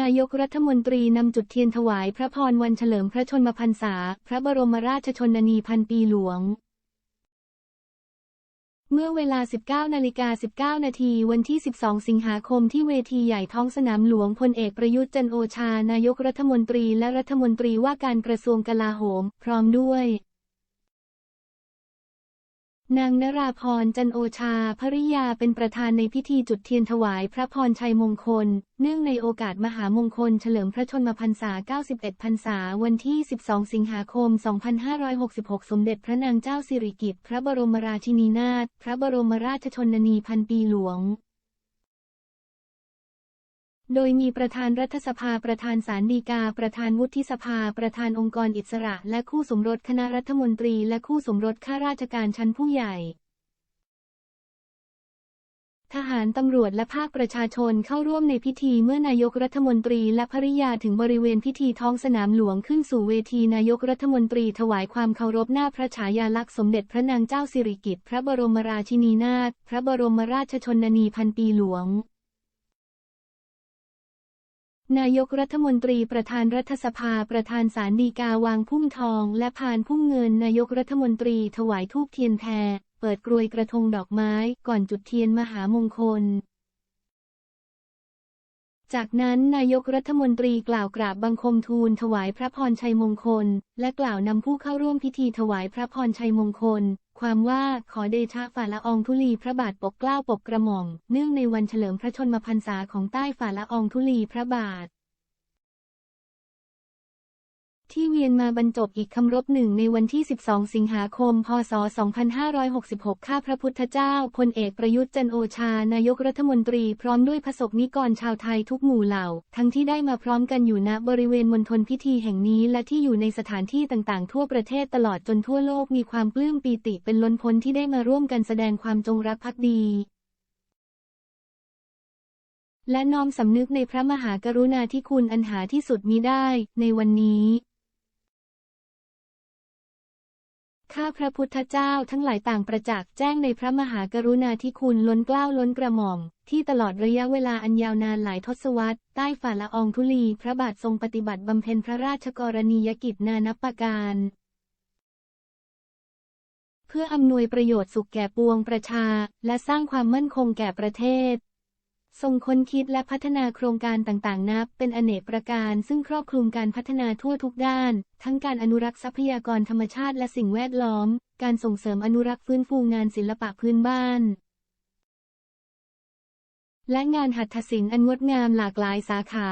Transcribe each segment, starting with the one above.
นายกรัฐมนตรีนำจุดเทียนถวายพระพรวันเฉลิมพระชนมพรรษา พระบรมราชชนนีพันปีหลวง เมื่อเวลา 19นาฬิกา19 นาทีวันที่ 12 สิงหาคมที่เวทีใหญ่ท้องสนามหลวงพลเอกประยุทธ์จันโอชา นายกรัฐมนตรีและรัฐมนตรีว่าการกระทรวงกลาโหม พร้อมด้วย นางนราพรจันโอชาภริยาเป็นประธานในพิธีจุดเทียนถวายพระพรชัยมงคล เนื่องในโอกาสมหามงคลเฉลิมพระชนมพรรษา 91 พรรษา วันที่ 12 สิงหาคม 2566 สมเด็จพระนางเจ้าสิริกิติ์พระบรมราชินีนาถพระบรมราชชนนีพันปีหลวง โดยมีประธานรัฐสภา ประธานศาลฎีกา ประธานวุฒิสภา ประธานองค์กรอิสระ และคู่สมรสคณะรัฐมนตรี และคู่สมรสข้าราชการชั้นผู้ใหญ่ ทหารตำรวจและภาคประชาชนเข้าร่วมในพิธีเมื่อนายกรัฐมนตรีและภริยาถึงบริเวณพิธีท้องสนามหลวงขึ้นสู่เวทีนายกรัฐมนตรีถวายความเคารพหน้าพระฉายาลักษณ์สมเด็จพระนางเจ้าสิริกิติ์พระบรมราชินีนาถพระบรมราชชนนีพันปีหลวง นายกรัฐมนตรีประธานรัฐสภาประธานศาลฎีกาวางพุ่มทอง และพานพุ่มเงินนายกรัฐมนตรีถวายธูปเทียนแพรเปิดกรวยกระทงดอกไม้ก่อนจุดเทียนมหามงคล จากนั้นนายกรัฐมนตรีกล่าวกราบบังคมทูลถวายพระพรชัยมงคล และกล่าวนำผู้เข้าร่วมพิธีถวายพระพรชัยมงคล ความว่าขอเดชะฝ่าละอองธุลีพระบาทปกเกล้าปกกระหม่อม เนื่องในวันเฉลิมพระชนมพรรษาของใต้ฝ่าละอองธุลีพระบาท ที่เวียนมาบรรจบอีกคำรบหนึ่งในวันที่ 12 สิงหาคม พศ 2566 ข้าพระพุทธเจ้า พลเอกประยุทธ์จันโอชา นายกรัฐมนตรีพร้อมด้วยพระสกนิกรชาวไทยทุกหมู่เหล่า ทั้งที่ได้มาพร้อมกันอยู่ณบริเวณมณฑลพิธีแห่งนี้ และที่อยู่ในสถานที่ต่างๆ ทั่วประเทศตลอดจนทั่วโลกมีความปลื้มปีติเป็นล้นพ้นที่ได้มาร่วมกันแสดงความจงรักภักดีและน้อมสำนึกในพระมหากรุณาธิคุณอันหาที่สุดมิได้ ในวันนี้ ข้าพระพุทธเจ้าทั้งหลายต่างประจักษ์แจ้งในพระมหากรุณาธิคุณล้นเกล้าล้นกระหม่อม ที่ตลอดระยะเวลาอันยาวนานหลายทศวรรษ ใต้ฝ่าละอองธุลี พระบาททรงปฏิบัติบำเพ็ญพระราชกรณียกิจนานับประการ เพื่ออำนวยประโยชน์สุขแก่ปวงประชา และสร้างความมั่นคงแก่ประเทศ ทรงค้นคิดและพัฒนาโครงการต่างๆ นับ เป็นอเนกประการ ซึ่งครอบคลุมการพัฒนาทั่วทุกด้าน ทั้งการอนุรักษ์ทรัพยากรธรรมชาติและสิ่งแวดล้อม การส่งเสริมอนุรักษ์ฟื้นฟูงานศิลปะพื้นบ้าน และงานหัตถศิลป์อันงดงามหลากหลายสาขา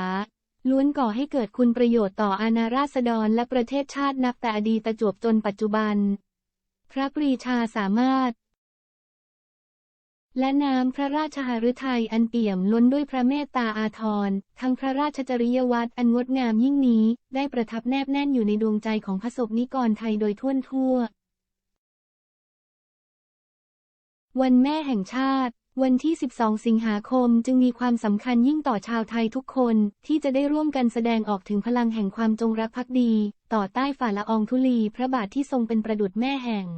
ล้วนก่อให้เกิดคุณประโยชน์ต่ออาณาราษฎรและประเทศชาตินับแต่อดีตจวบจนปัจจุบัน พระปรีชาสามารถ และน้ำพระราชหฤทัยอันเปี่ยมล้นด้วยพระเมตตาอาทรทั้งพระราชจริยวัตรอันงดงามยิ่งนี้ ได้ประทับแนบแน่นอยู่ในดวงใจของพระสงฆ์นิกรไทยโดยทั่วทั่ว วันแม่แห่งชาติ วันที่ 12 สิงหาคมจึงมีความสำคัญยิ่งต่อชาวไทยทุกคน ที่จะได้ร่วมกันแสดงออกถึงพลังแห่งความจงรักภักดี ต่อใต้ฝ่าละอองธุลีพระบาทที่ทรงเป็นประดุจแม่แห่ง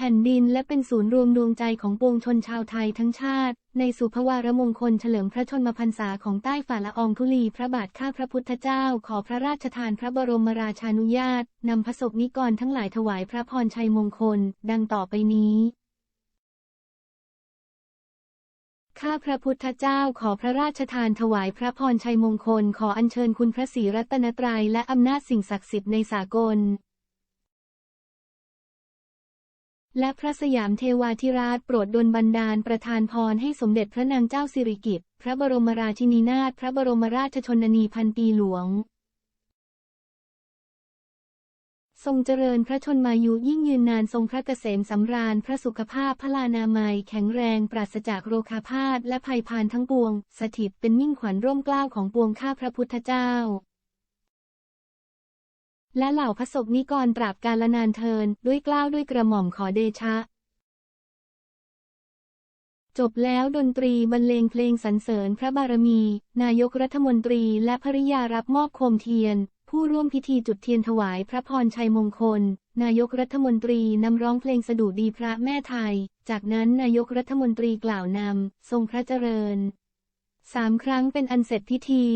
ผ่นดินและเป็นศูนย์รวมดวงใจของปวงชนชาวไทยทั้งชาติ ในสุภวารมงคลเฉลิมพระชนมพรรษาของใต้ฝ่าละอองธุลีพระบาทข้าพระพุทธเจ้า ขอพระราชทานพระบรมราชานุญาต นำพระสกนิกรทั้งหลายถวายพระพรชัยมงคล ดังต่อไปนี้ ข้าพระพุทธเจ้าขอพระราชทานถวายพระพรชัยมงคล ขออัญเชิญคุณพระศรีรัตนตรัยและอำนาจสิ่งศักดิ์สิทธิ์ในสากล และพระสยามเทวาธิราชโปรดดลบันดาลประทานพรให้สมเด็จพระนางเจ้าสิริกิติ์พระบรมราชินีนาถพระบรมราชชนนีพันปีหลวง ทรงเจริญพระชนมายุยิ่งยืนนานทรงพระเกษมสำราญพระสุขภาพพลานามัยแข็งแรงปราศจากโรคาพาธและภัยพานทั้งปวง สถิตเป็นมิ่งขวัญร่มเกล้าของปวงข้าพระพุทธเจ้า และเหล่าพระสงฆ์นิกรตราบการละนานเทิน ด้วยเกล้าวด้วยกระหม่อมขอเดชะ จบแล้วดนตรีบรรเลงเพลงสรรเสริญพระบารมี นายกรัฐมนตรีและภริยารับมอบโคมเทียน ผู้ร่วมพิธีจุดเทียนถวายพระพรชัยมงคล นายกรัฐมนตรีนำร้องเพลงสดุดีพระแม่ไทย จากนั้นนายกรัฐมนตรีกล่าวนำทรงพระเจริญสามครั้งเป็นอันเสร็จพิธี